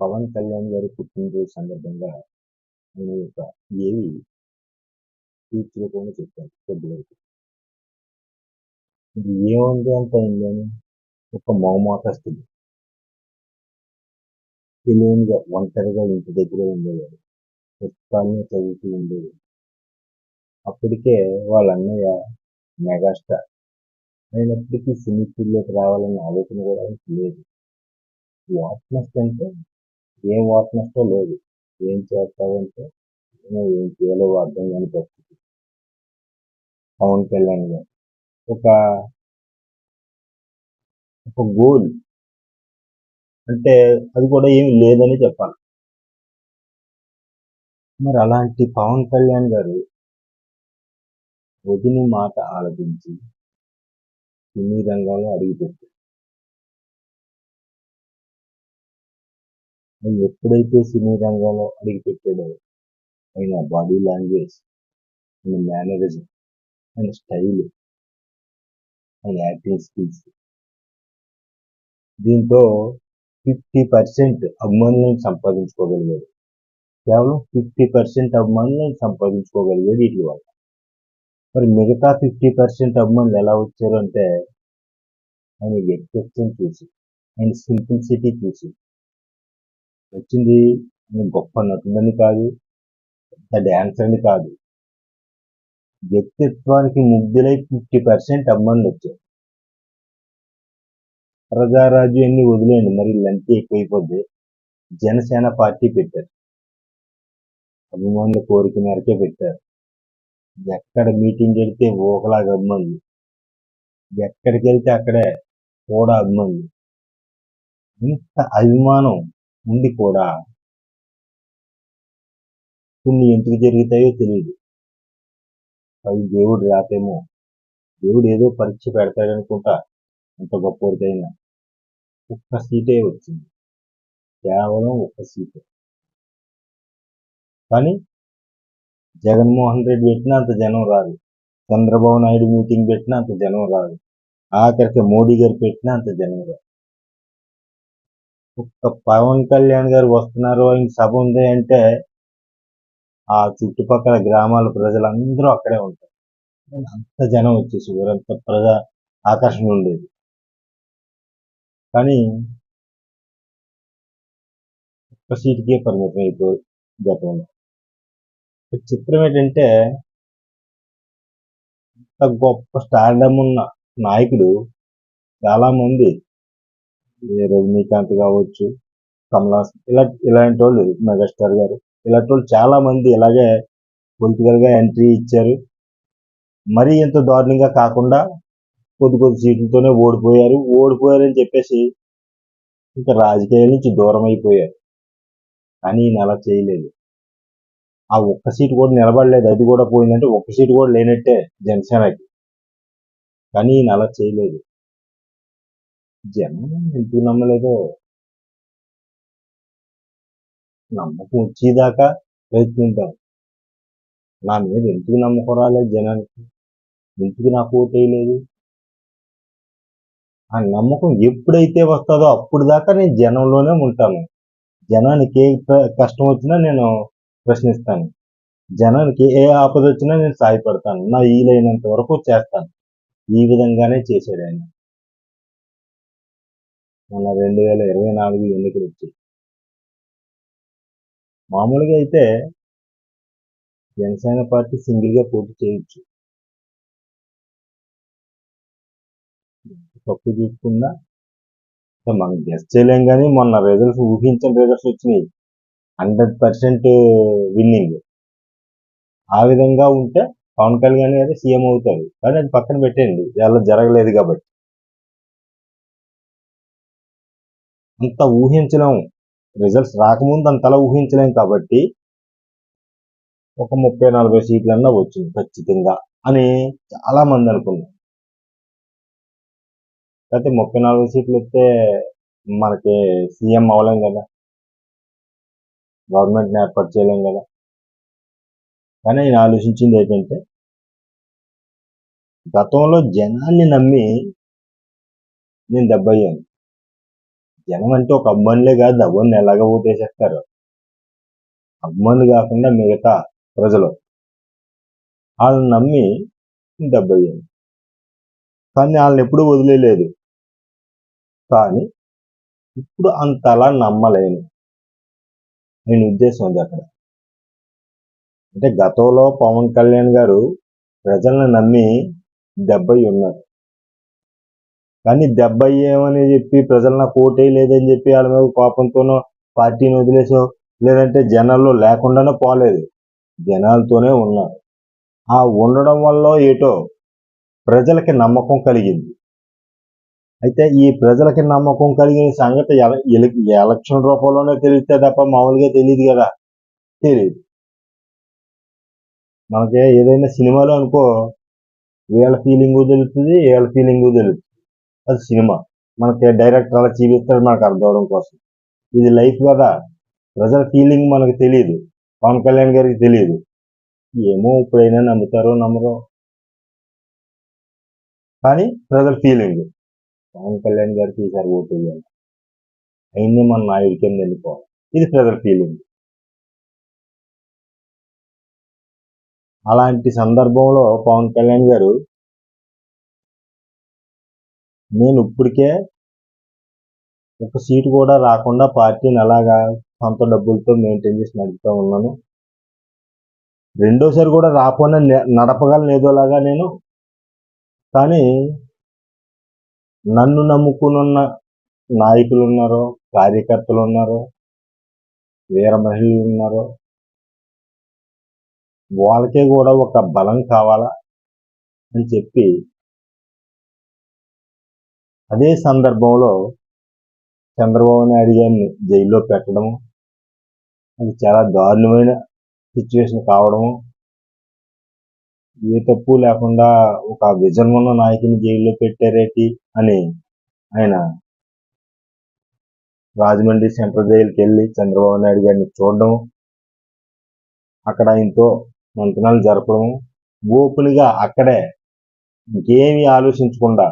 పవన్ కళ్యాణ్ గారి పుట్టినరోజు సందర్భంగా నేను ఒక ఏవి స్పీచ్ రూపంలో చెప్పాను కొద్దివరకు ఇది ఏముంది అంత అయిందని ఒక మౌమాటస్తుంది తెలియనిగా ఒంటరిగా ఇంటి దగ్గర ఉండేవాడు. పుస్తకాలను చదువుతూ ఉండేది అప్పటికే వాళ్ళ అన్నయ్య మెగాస్టార్ అయినప్పటికీ సినీ ఫీల్డ్లోకి రావాలనే ఆలోచన కూడా లేదు. వాట్నెస్ అంటే ఏం వాట్నెస్తో లేదు. ఏం చేస్తావంటే నేను ఏం చేయాలో అర్థం కాని పరిస్థితి. పవన్ కళ్యాణ్ గారు. ఒక ఒక గోల్. అంటే అది కూడా ఏమి లేదని చెప్పాలి. మరి అలాంటి పవన్ కళ్యాణ్ గారు వదిన మాట ఆలపించి సినీ రంగంలో అడుగుపెట్టారు ఆయన ఎప్పుడైతే సినీ రంగంలో అడుగుపెట్టాడో ఆయన బాడీ లాంగ్వేజ్ ఆయన మేనరిజం ఆయన స్టైల్ ఆయన యాక్టింగ్ స్కిల్స్. దీంతో ఫిఫ్టీ పర్సెంట్ అభిమానులను సంపాదించుకోగలిగాడు. కేవలం ఫిఫ్టీ పర్సెంట్ అభిమానులను సంపాదించుకోగలిగాడు వీటి వల్ల మరి మిగతా ఫిఫ్టీ పర్సెంట్ అభిమానులు ఎలా వచ్చారు అంటే ఆయన వ్యక్తిత్వం చూసి ఆయన సింప్లిసిటీ చూసి వచ్చింది గొప్ప నటుడని కాదు పెద్ద డ్యాన్సర్ అని కాదు. వ్యక్తిత్వానికి ముగ్ధులై ఫిఫ్టీ పర్సెంట్ అభిమానులు వచ్చారు. ప్రజారాజు అన్ని వదిలేయండి మరి లంతి ఎక్కువైపోద్ది. జనసేన పార్టీ పెట్టారు. అభిమానుల కోరిక మేరకే పెట్టారు. ఎక్కడ మీటింగ్ వెళ్తే ఓకలాగా అభిమానులు. ఎక్కడికి వెళ్తే అక్కడే కూడా అభిమానులు. ఇంత అభిమానం ఉండి కూడా కొన్ని ఎందుకు జరుగుతాయో తెలియదు. పై దేవుడు రాతేమో దేవుడు ఏదో పరీక్ష పెడతాడనుకుంటా ఎంత గొప్పదైనా ఒక్క సీటే వచ్చింది. కేవలం ఒక్క సీటే. కానీ జగన్మోహన్ రెడ్డి పెట్టినా అంత జనం రాదు. చంద్రబాబు నాయుడు మీటింగ్ పెట్టినా అంత జనం రాదు. ఆఖరికి మోడీ గారు పెట్టినా అంత జనం రాదు. ఒక్క పవన్ కళ్యాణ్ గారు వస్తున్నారు ఆయన సభ ఉంది అంటే ఆ చుట్టుపక్కల గ్రామాల ప్రజలందరూ అక్కడే ఉంటారు. అంత జనం వచ్చేసి అంత ప్రజా ఆకర్షణ ఉండేది కానీ ఒక్క సీటుకే పరిమితం అయిపోయి గతంలో. చిత్రం ఏంటంటే ఇంత గొప్ప స్టాండమ్ ఉన్న నాయకుడు చాలా మంది రజనీకాంత్ కావచ్చు కమలాస్ ఇలా ఇలాంటి వాళ్ళు మెగాస్టార్ గారు. ఇలాంటి వాళ్ళు చాలా మంది ఇలాగే పొలిటికల్గా ఎంట్రీ ఇచ్చారు. మరీ ఇంత దారుణంగా కాకుండా కొద్ది కొద్ది సీట్లతోనే ఓడిపోయారు. ఓడిపోయారని చెప్పేసి ఇంకా రాజకీయాల నుంచి దూరం అయిపోయారు. కానీ ఈయన అలా చేయలేదు. ఆ ఒక్క సీటు కూడా నిలబడలేదు. అది కూడా పోయిందంటే ఒక్క సీటు కూడా లేనట్టే జనసేనకి. కానీ ఈయన అలా చేయలేదు. జనం ఎందుకు నమ్మలేదో నమ్మకం వచ్చేదాకా ప్రయత్నిద్దాం. నా మీద ఎందుకు నమ్మకం రాలేదు జనానికి? ఎందుకు నాకు ఓటేయలేదు ఆ నమ్మకం ఎప్పుడైతే వస్తుందో అప్పుడు దాకా నేను జనంలోనే ఉంటాను. జనానికి ఏ ప్ర- కష్టం వచ్చినా నేను ప్రశ్నిస్తాను. జనానికి ఏ ఆపద వచ్చినా నేను సాయపడతాను. నా వీలైనంత వరకు చేస్తాను. ఈ విధంగానే చేశాడు ఆయన మన రెండు వేల ఇరవై నాలుగు ఎన్నికలు వచ్చాయి. మామూలుగా అయితే జనసేన పార్టీ సింగిల్గా పోటీ చేయొచ్చు. తప్పు చూసుకున్నా మనం గెస్ట్ చేయలేం కానీ మొన్న రిజల్ట్స్ ఊహించిన రిజల్ట్స్ వచ్చినాయి. హండ్రెడ్ పర్సెంట్ విన్నింగ్ ఆ విధంగా ఉంటే పవన్ కళ్యాణ్ గారు సీఎం అవుతారు కానీ అది పక్కన పెట్టేయండి. ఇలా జరగలేదు కాబట్టి. అంత ఊహించలేం. రిజల్ట్స్ రాకముందు అంతలా ఊహించలేం కాబట్టి ఒక ముప్పై నలభై సీట్లన్నా వచ్చింది ఖచ్చితంగా అని చాలా మంది అనుకున్నారు. అయితే ముప్పై నలభై సీట్లు వస్తే మనకి సీఎం అవ్వలేం కదా. గవర్నమెంట్ని ఏర్పాటు చేయలేం కదా. కానీ నేను ఆలోచించింది ఏంటంటే గతంలో జనాన్ని నమ్మి నేను దెబ్బయ్యాను జనం అంటే ఒక అబ్బాయిలే కాదు అబ్బాయిని ఎలాగ ఓటేసేస్తారు అబ్బాయిలు కాకుండా మిగతా ప్రజలు. వాళ్ళని నమ్మి దెబ్బయ్యాను కానీ వాళ్ళని ఎప్పుడూ వదిలేదు కానీ ఇప్పుడు అంతలా నమ్మలేను. నేను ఉద్దేశం అది అక్కడ. అంటే గతంలో పవన్ కళ్యాణ్ గారు ప్రజలను నమ్మి డెబ్బై ఉన్నారు. కానీ దెబ్బ అయ్యేమని చెప్పి ప్రజలు నాకు ఓటే లేదని చెప్పి వాళ్ళ మీద కోపంతోనో పార్టీని వదిలేసో లేదంటే జనాల్లో లేకుండానే పోలేదు. జనాలతోనే ఉన్నారు ఆ ఉండడం వల్ల ఏటో ప్రజలకి నమ్మకం కలిగింది. అయితే ఈ ప్రజలకి నమ్మకం కలిగిన సంగతి ఎలక్షన్ రూపంలోనే తెలిస్తే తప్ప మామూలుగా తెలియదు కదా. తెలియదు మనకి ఏదైనా సినిమాలో అనుకో వీళ్ళ ఫీలింగ్ తెలుస్తుంది వీళ్ళ ఫీలింగ్ తెలుస్తుంది అది సినిమా. మనకి డైరెక్టర్ అలా చూపిస్తాడు మనకు అర్థం అవడం కోసం. ఇది లైఫ్ కదా. ప్రజల ఫీలింగ్ మనకు తెలియదు పవన్ కళ్యాణ్ గారికి తెలియదు ఏమో ఇప్పుడైనా నమ్ముతారో నమ్మరో. కానీ ప్రజల ఫీలింగ్. పవన్ కళ్యాణ్ గారికి ఈసారి ఓటు వేయాలి. అయింది మన నాయుడి కింద వెళ్ళిపోవాలి. ఇది ప్రజల ఫీలింగ్. అలాంటి సందర్భంలో పవన్ కళ్యాణ్ గారు నేను ఇప్పటికే ఒక సీటు కూడా రాకుండా పార్టీని అలాగా సొంత డబ్బులతో మెయింటైన్ చేసి నడుపుతూ ఉన్నాను. రెండోసారి కూడా రాకుండా నే- నడపగలను ఏదోలాగా నేను. కానీ నన్ను నమ్ముకునున్న నాయకులు ఉన్నారో కార్యకర్తలు ఉన్నారో వీర మహిళలు ఉన్నారో వాళ్ళకే కూడా ఒక బలం కావాలా అని చెప్పి అదే సందర్భంలో చంద్రబాబు నాయుడు గారిని జైల్లో పెట్టడము అది చాలా దారుణమైన సిచ్యువేషన్ కావడము ఏ తప్పు లేకుండా ఒక విజన్ ఉన్న నాయకుని జైల్లో పెట్టారేటి అని ఆయన రాజమండ్రి సెంట్రల్ జైలుకి వెళ్ళి చంద్రబాబు నాయుడు గారిని చూడడం అక్కడ ఆయనతో మంతనాలు జరపడం ఓపెన్గా అక్కడే ఇంకేమీ ఆలోచించకుండా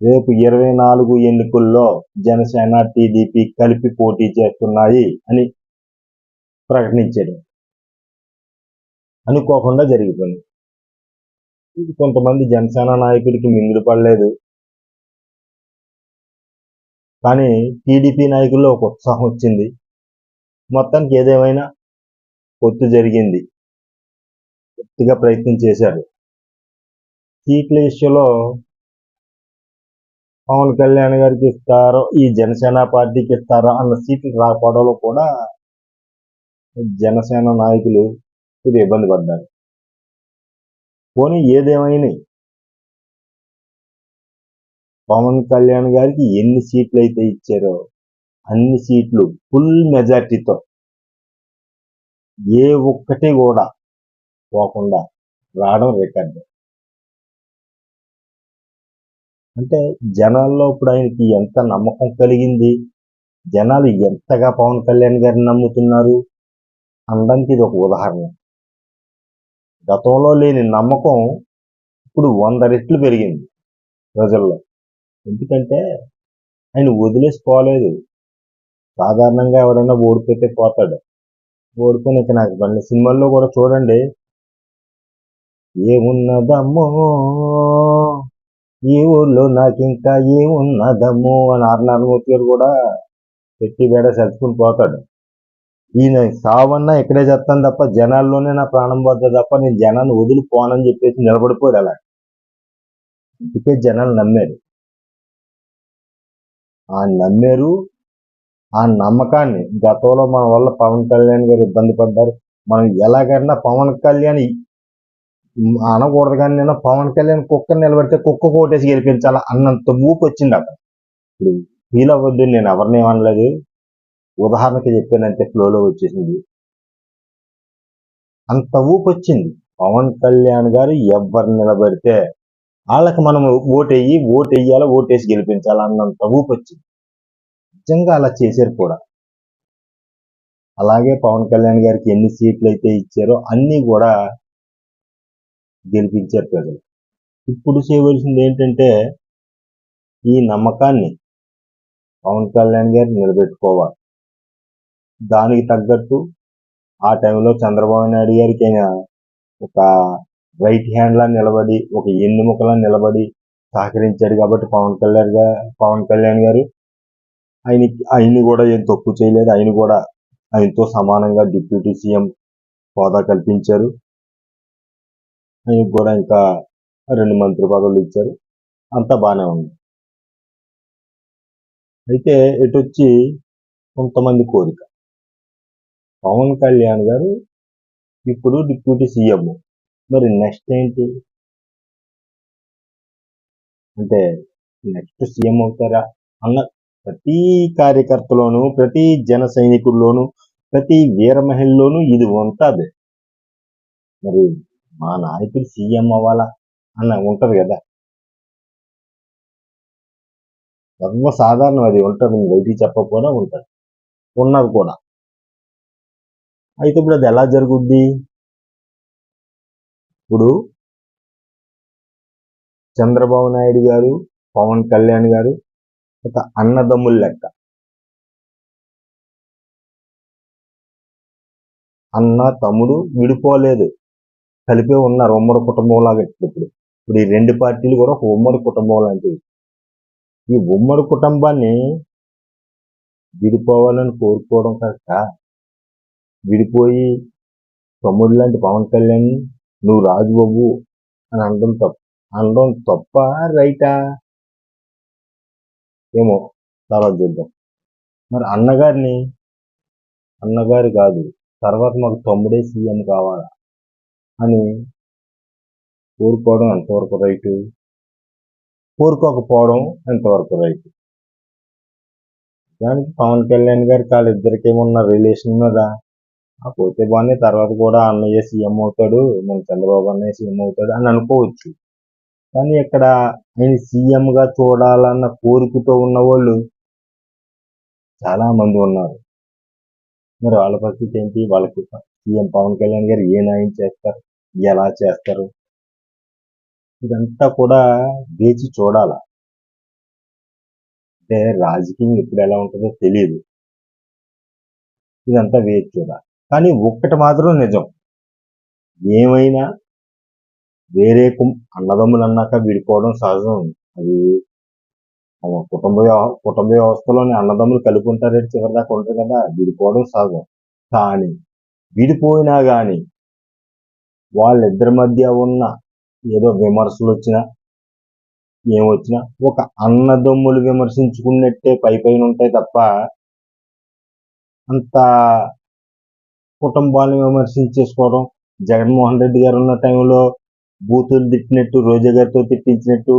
రేపు ఇరవై నాలుగు ఎన్నికల్లో జనసేన టీడీపీ కలిపి పోటీ చేస్తున్నాయి అని ప్రకటించాడు అనుకోకుండా జరిగిపోయింది. ఇది కొంతమంది జనసేన నాయకుడికి మింగుడు పడలేదు. కానీ టీడీపీ నాయకుల్లో ఒక ఉత్సాహం వచ్చింది. మొత్తానికి ఏదేమైనా పొత్తు జరిగింది. గట్టిగా ప్రయత్నం చేశారు. సీట్ల విషయంలో పవన్ కళ్యాణ్ గారికి ఇస్తారో ఈ జనసేన పార్టీకి ఇస్తారో అన్న సీట్లు రాకపోవడంలో కూడా జనసేన నాయకులు ఇది ఇబ్బంది పడ్డారు. పోనీ ఏదేమైనా పవన్ కళ్యాణ్ గారికి ఎన్ని సీట్లు అయితే ఇచ్చారో అన్ని సీట్లు ఫుల్ మెజార్టీతో ఏ ఒక్కటి కూడా పోకుండా రావడం రికార్డు. అంటే జనాల్లో ఇప్పుడు ఆయనకి ఎంత నమ్మకం కలిగింది? జనాలు ఎంతగా పవన్ కళ్యాణ్ గారిని నమ్ముతున్నారు? అనడానికి ఇది ఒక ఉదాహరణ. గతంలో లేని నమ్మకం ఇప్పుడు వంద రెట్లు పెరిగింది ప్రజల్లో. ఎందుకంటే ఆయన వదిలేసిపోలేదు సాధారణంగా ఎవరైనా ఓడిపోతే పోతాడు. ఓడిపోయిన ఇక నాకు మళ్ళీ సినిమాల్లో కూడా చూడండి. ఏమున్నదమ్మో ఈ ఊర్లో నాకు ఇంకా ఏమున్నదమ్మో అని ఆర్నారమూర్తి గారు కూడా పెట్టి బేడ సర్దుకుని పోతాడు. ఈయన సావన్నా ఇక్కడే చేస్తాను తప్ప జనాల్లోనే నా ప్రాణం పోతుంది తప్ప నేను జనాన్ని వదిలిపోనని చెప్పేసి నిలబడిపోయాడు అలా అందుకే జనాలు నమ్మారు. ఆ నమ్మారు ఆ నమ్మకాన్ని గతంలో మన వల్ల పవన్ కళ్యాణ్ గారు ఇబ్బంది పడ్డారు. మనం ఎలాగైనా పవన్ కళ్యాణ్ అనకూడదు కానీ నేను పవన్ కళ్యాణ్ కుక్కని నిలబెడితే కుక్క కోటేసి గెలిపించాలా అన్నంత ఊపు వచ్చింది అక్కడ. ఇప్పుడు ఫీల్ అవ్వద్దు నేను ఎవరిని ఏమనలేదు. ఉదాహరణకి చెప్పానంటే ఫ్లోలో వచ్చేసింది. అంత ఊపు వచ్చింది. పవన్ కళ్యాణ్ గారు ఎవరు నిలబెడితే వాళ్ళకి మనం ఓటెయ్యి ఓటెయ్యాలి ఓటేసి గెలిపించాలి అన్నంత ఊపు వచ్చింది. నిజంగా అలా చేశారు కూడా. అలాగే పవన్ కళ్యాణ్ గారికి ఎన్ని సీట్లు అయితే ఇచ్చారో అన్నీ కూడా గెలిపించారు ప్రజలు. ఇప్పుడు చేయవలసింది ఏంటంటే ఈ నమ్మకాన్ని పవన్ కళ్యాణ్ గారు నిలబెట్టుకోవాలి. దానికి తగ్గట్టు ఆ టైంలో చంద్రబాబు నాయుడు గారికి ఆయన ఒక రైట్ హ్యాండ్లా నిలబడి ఒక ఎన్నుముకలా నిలబడి సహకరించాడు కాబట్టి పవన్ కళ్యాణ్ గారు పవన్ కళ్యాణ్ గారు ఆయన ఆయన్ని కూడా ఏం తప్పు చేయలేదు. ఆయన కూడా ఆయనతో సమానంగా డిప్యూటీ సీఎం హోదా కల్పించారు. ఆయనకు కూడా ఇంకా రెండు మంత్రి పదవులు ఇచ్చారు. అంతా బాగానే ఉంది. అయితే ఇటు వచ్చి కొంతమంది కోరిక. పవన్ కళ్యాణ్ గారు ఇప్పుడు డిప్యూటీ సీఎం. మరి నెక్స్ట్ ఏంటి? అంటే నెక్స్ట్ సీఎం అవుతారా? అన్న ప్రతి కార్యకర్తలోను ప్రతి జన సైనికుల్లోను ప్రతి వీర మహిళలోనూ ఇది ఉంటుంది. మరి మా నాయకుడు సీఎం అవ్వాలా అన్న ఉంటది కదా. సర్వసాధారణం అది ఉంటుంది బయటికి చెప్పకపోయినా ఉంటుంది. ఉన్నది కూడా. అయితే ఇప్పుడు అది ఎలా జరుగుద్ది? ఇప్పుడు చంద్రబాబు నాయుడు గారు పవన్ కళ్యాణ్ గారు ఒక అన్నదమ్ముల లెక్క. అన్న తమ్ముడు విడిపోలేదు. కలిపే ఉన్నారు ఉమ్మడి కుటుంబం లాగా ఇప్పుడు ఇప్పుడు ఈ రెండు పార్టీలు కూడా ఒక ఉమ్మడి కుటుంబం లాంటివి. ఈ ఉమ్మడి కుటుంబాన్ని విడిపోవాలని కోరుకోవడం కాక విడిపోయి తమ్ముడు లాంటి పవన్ కళ్యాణ్ నువ్వు రాజుబాబు అని అనడం తప్పు అనడం తప్ప రైటా? ఏమో తర్వాత చూద్దాం. మరి అన్నగారిని అన్నగారు కాదు తర్వాత మాకు తమ్ముడే సీఎం కావాలా? అని కోరుకోవడం ఎంతవరకు రైటు? కోరుకోకపోవడం ఎంతవరకు రైటు? దానికి పవన్ కళ్యాణ్ గారి వాళ్ళిద్దరికి ఏమన్నా రిలేషన్ మీద ఆ పోతే బాగానే తర్వాత కూడా అన్నయ్య సీఎం అవుతాడు మన చంద్రబాబు అన్నయ్య సీఎం అవుతాడు అని అనుకోవచ్చు. కానీ ఇక్కడ ఆయన సీఎంగా చూడాలన్న కోరికతో ఉన్న వాళ్ళు చాలా మంది ఉన్నారు. మరి వాళ్ళ పరిస్థితి ఏంటి? వాళ్ళకి సీఎం పవన్ కళ్యాణ్ గారు ఏ న్యాయం చేస్తారు? ఎలా చేస్తారు? ఇదంతా కూడా వేచి చూడాల. అంటే రాజకీయం ఎప్పుడు ఎలా ఉంటుందో తెలియదు ఇదంతా వేచి చూడాలి. కానీ ఒక్కటి మాత్రం నిజం. ఏమైనా వేరే కు- అన్నదమ్ములు అన్నాక విడిపోవడం సహజం. అది కుటుంబ వ్యవ- కుటుంబ వ్యవస్థలోని అన్నదమ్ములు కలిపి చివరిదాకా చివరి ఉంటారు కదా. విడిపోవడం సహజం. కానీ విడిపోయినా కానీ వాళ్ళిద్దరి మధ్య ఉన్న ఏదో విమర్శలు వచ్చినా ఏమొచ్చినా ఒక అన్నదమ్ములు విమర్శించుకున్నట్టే పై పైన ఉంటాయి తప్ప అంత కుటుంబాలను విమర్శించేసుకోవడం జగన్మోహన్ రెడ్డి గారు ఉన్న టైంలో బూతులు తిట్టినట్టు రోజా గారితో తిట్టించినట్టు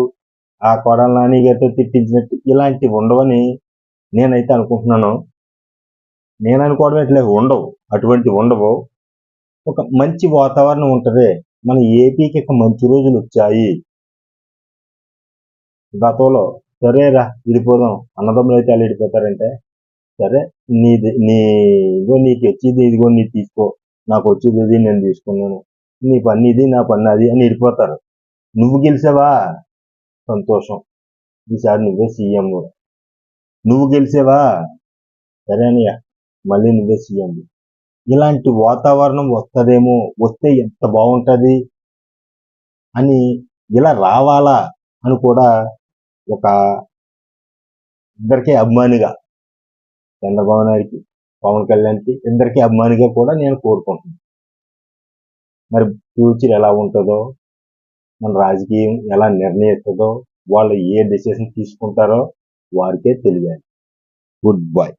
ఆ కొడాల నాని గారితో తిట్టించినట్టు ఇలాంటివి ఉండవని నేనైతే అనుకుంటున్నాను. నేను అనుకోవడం ఇట్లా ఉండవు. అటువంటి ఉండవు. ఒక మంచి వాతావరణం ఉంటుంది. మన ఏపీకి ఇక మంచి రోజులు వచ్చాయి. గతంలో సరేరా విడిపోదాం. అన్నదమ్ములు అయితే వాళ్ళు విడిపోతారంటే సరే నీది నీ ఇదిగో నీకు వచ్చేది ఇదిగో నీ తీసుకో. నాకు వచ్చేది ఇది నేను తీసుకున్నాను. నీ పని ఇది నా పని అది అని విడిపోతారు. నువ్వు గెలిచావా? సంతోషం. ఈసారి నువ్వే సీఎం నువ్వు గెలిచావా? సరే అనియా మళ్ళీ నువ్వే సీఎం. ఇలాంటి వాతావరణం వస్తుందేమో వస్తే ఎంత బాగుంటుంది? అని ఇలా రావాలా అని కూడా ఒక ఇద్దరికీ అభిమానిగా చంద్రబాబు నాయుడికి పవన్ కళ్యాణ్కి ఇద్దరికీ అభిమానిగా కూడా నేను కోరుకుంటున్నాను. మరి ఫ్యూచర్ ఎలా ఉంటుందో మన రాజకీయం ఎలా నిర్ణయిస్తుందో వాళ్ళు ఏ డెసిషన్ తీసుకుంటారో వారికే తెలియాలి. Good bye.